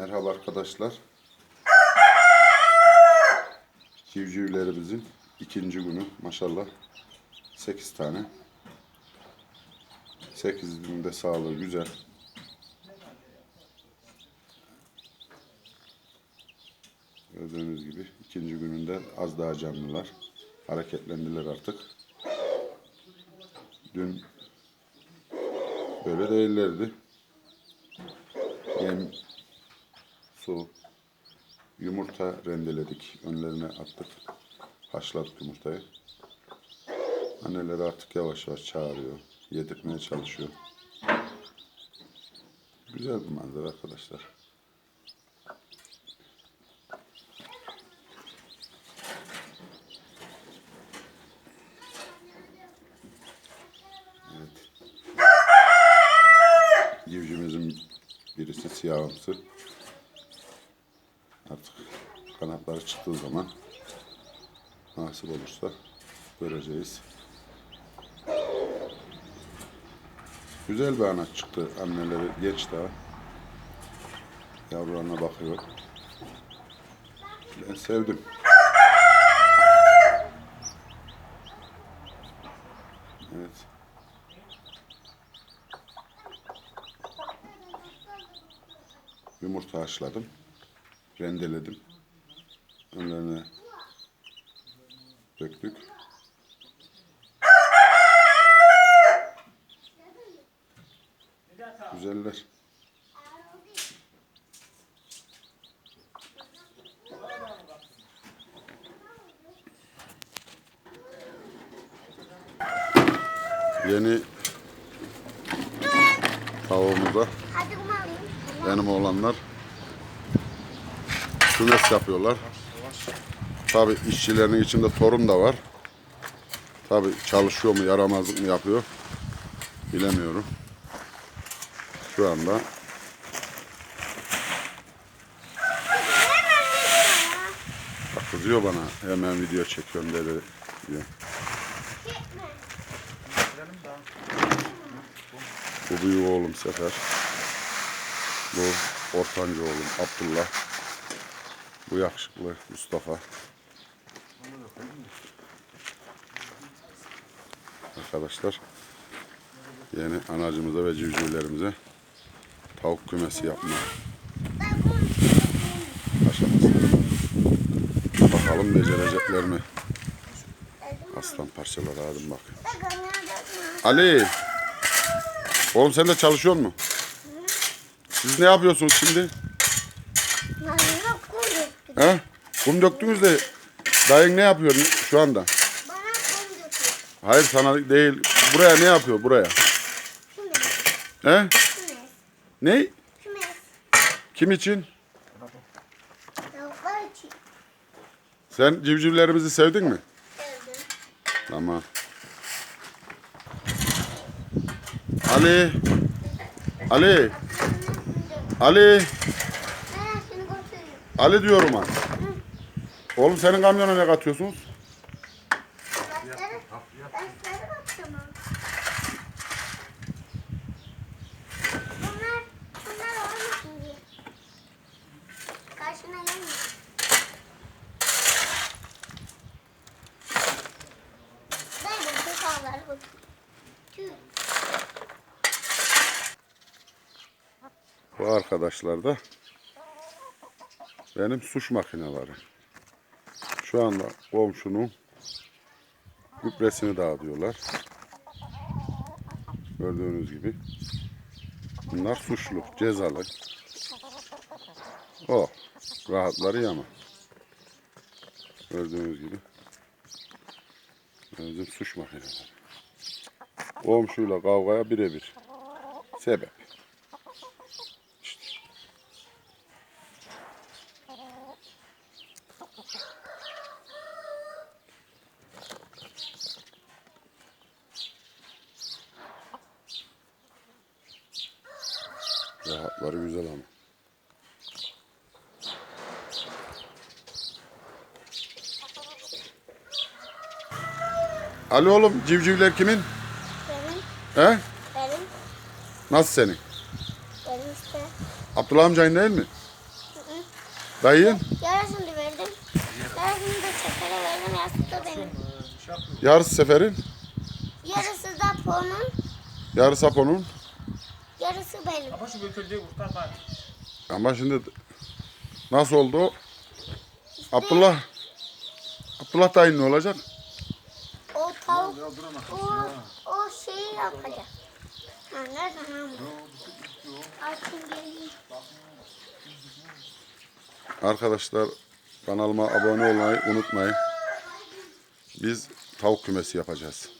Merhaba arkadaşlar. Civcivlerimizin ikinci günü maşallah 8 tane. 8'inin de sağlığı güzel. Gördüğünüz gibi ikinci gününde az daha canlılar. Hareketlendiler artık. Dün böyle değillerdi. Yem, su, yumurta rendeledik. Önlerine attık. Haşladık yumurtayı. Anneleri artık yavaş yavaş çağırıyor. Yedirtmeye çalışıyor. Güzel bir manzara arkadaşlar. Evet. Civcivimizin birisi siyahımsı. Artık kanatları çıktığı zaman nasip olursa göreceğiz. Güzel bir ana çıktı. Anneleri geç daha. Yavrularına bakıyor. Ben sevdim. Evet. Yumurta haşladım. Rendeledim. Önlerine döktük. Güzeller. Yeni tavuğumuza benim oğlanlar kümes yapıyorlar. Tabi işçilerin içinde torun da var. Tabi çalışıyor mu yaramazlık mı yapıyor bilemiyorum. Şu anda bak kızıyor bana hemen video çekiyorum dedi diyor. Bu büyük oğlum Sefer. Bu ortanca oğlum Abdullah. Bu yakışıklı Mustafa. Arkadaşlar yeni anacımıza ve civcivlerimize tavuk kümesi yapma aşaması. Bakalım becerecekler mi? Aslan parçaları hadi bak. Ali. Oğlum sen de çalışıyor mu? Siz ne yapıyorsunuz şimdi? He? Kum döktünüz de dayın ne yapıyor şu anda? Bana koyduk. Hayır sana değil. Buraya ne yapıyor buraya? Kümes. He? Kümes. Ne? Kümes. Kim için? Tavuklar için. Sen civcivlerimizi sevdin mi? Sevdim. Tamam. Ali. Ali. Ali. Ali diyorum ha. Oğlum senin kamyona ne katıyorsunuz? Başları, başları bak benim suş makineleri. Şu anda komşunun gübresini dağıtıyorlar. Gördüğünüz gibi. Bunlar suçlu, cezalı. O rahatları yama. Gördüğünüz gibi. Bizim suç makineleri. Komşuyla kavgaya birebir. Sebep. Rahatları güzel ama. Ali oğlum civcivler kimin? Benim, He? benim, Nasıl senin? benim işte. Abdullah amcayın değil mi? Dayın Yarısını verdim. Yarısını da Sefer'e verdim. Yarısı da benim. yarısı seferin, Yarısı da Po'nun. yarısı Apo'nun. Yarısı benim. Ama şu götürdüğü kurtar bari. Ama şimdi nasıl oldu o? Abdullah Abdullah dayın ne olacak? O tavuk, o, o şeyi yapacak. Ha, nereden ama? Açın geleyim. Arkadaşlar kanalıma abone olmayı unutmayın. Biz tavuk kümesi yapacağız.